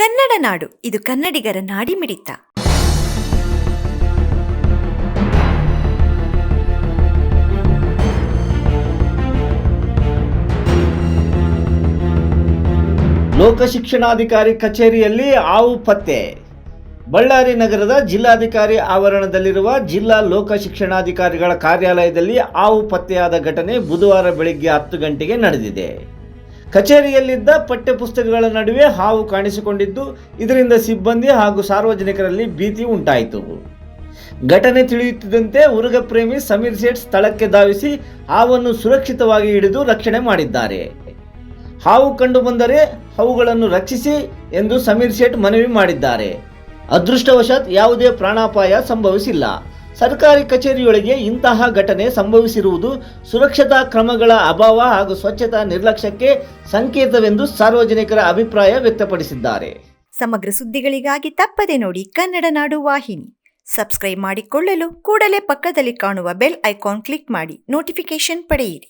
ಕನ್ನಡ ನಾಡು, ಇದು ಕನ್ನಡಿಗರ ನಾಡಿ ನಾಡಿಮಿಡಿತ ಲೋಕಶಿಕ್ಷಣಾಧಿಕಾರಿ ಕಚೇರಿಯಲ್ಲಿ ಆವು ಪತ್ತೆ. ಬಳ್ಳಾರಿ ನಗರದ ಜಿಲ್ಲಾಧಿಕಾರಿ ಆವರಣದಲ್ಲಿರುವ ಜಿಲ್ಲಾ ಲೋಕ ಶಿಕ್ಷಣಾಧಿಕಾರಿಗಳ ಕಾರ್ಯಾಲಯದಲ್ಲಿ ಆವು ಪತ್ತೆಯಾದ ಘಟನೆ ಬುಧವಾರ ಬೆಳಿಗ್ಗೆ ಹತ್ತು ಗಂಟೆಗೆ ನಡೆದಿದೆ. ಕಚೇರಿಯಲ್ಲಿದ್ದ ಪಠ್ಯಪುಸ್ತಕಗಳ ನಡುವೆ ಹಾವು ಕಾಣಿಸಿಕೊಂಡಿದ್ದು, ಇದರಿಂದ ಸಿಬ್ಬಂದಿ ಹಾಗೂ ಸಾರ್ವಜನಿಕರಲ್ಲಿ ಭೀತಿ ಉಂಟಾಯಿತು. ಘಟನೆ ತಿಳಿಯುತ್ತಿದ್ದಂತೆ ಉರುಗ ಪ್ರೇಮಿ ಸಮೀರ್ ಸೇಠ್ ಸ್ಥಳಕ್ಕೆ ಧಾವಿಸಿ ಹಾವನ್ನು ಸುರಕ್ಷಿತವಾಗಿ ಹಿಡಿದು ರಕ್ಷಣೆ ಮಾಡಿದ್ದಾರೆ. ಹಾವು ಕಂಡು ಬಂದರೆ ಅವುಗಳನ್ನು ರಕ್ಷಿಸಿ ಎಂದು ಸಮೀರ್ ಸೇಠ್ ಮನವಿ ಮಾಡಿದ್ದಾರೆ. ಅದೃಷ್ಟವಶಾತ್ ಯಾವುದೇ ಪ್ರಾಣಾಪಾಯ ಸಂಭವಿಸಿಲ್ಲ. ಸರ್ಕಾರಿ ಕಚೇರಿಯೊಳಗೆ ಇಂತಹ ಘಟನೆ ಸಂಭವಿಸಿರುವುದು ಸುರಕ್ಷತಾ ಕ್ರಮಗಳ ಅಭಾವ ಹಾಗೂ ಸ್ವಚ್ಛತಾ ನಿರ್ಲಕ್ಷ್ಯಕ್ಕೆ ಸಂಕೇತವೆಂದು ಸಾರ್ವಜನಿಕರ ಅಭಿಪ್ರಾಯ ವ್ಯಕ್ತಪಡಿಸಿದ್ದಾರೆ. ಸಮಗ್ರ ಸುದ್ದಿಗಳಿಗಾಗಿ ತಪ್ಪದೆ ನೋಡಿ ಕನ್ನಡ ನಾಡು ವಾಹಿನಿ. ಸಬ್ಸ್ಕ್ರೈಬ್ ಮಾಡಿಕೊಳ್ಳಲು ಕೂಡಲೇ ಪಕ್ಕದಲ್ಲಿ ಕಾಣುವ ಬೆಲ್ ಐಕಾನ್ ಕ್ಲಿಕ್ ಮಾಡಿ ನೋಟಿಫಿಕೇಶನ್ ಪಡೆಯಿರಿ.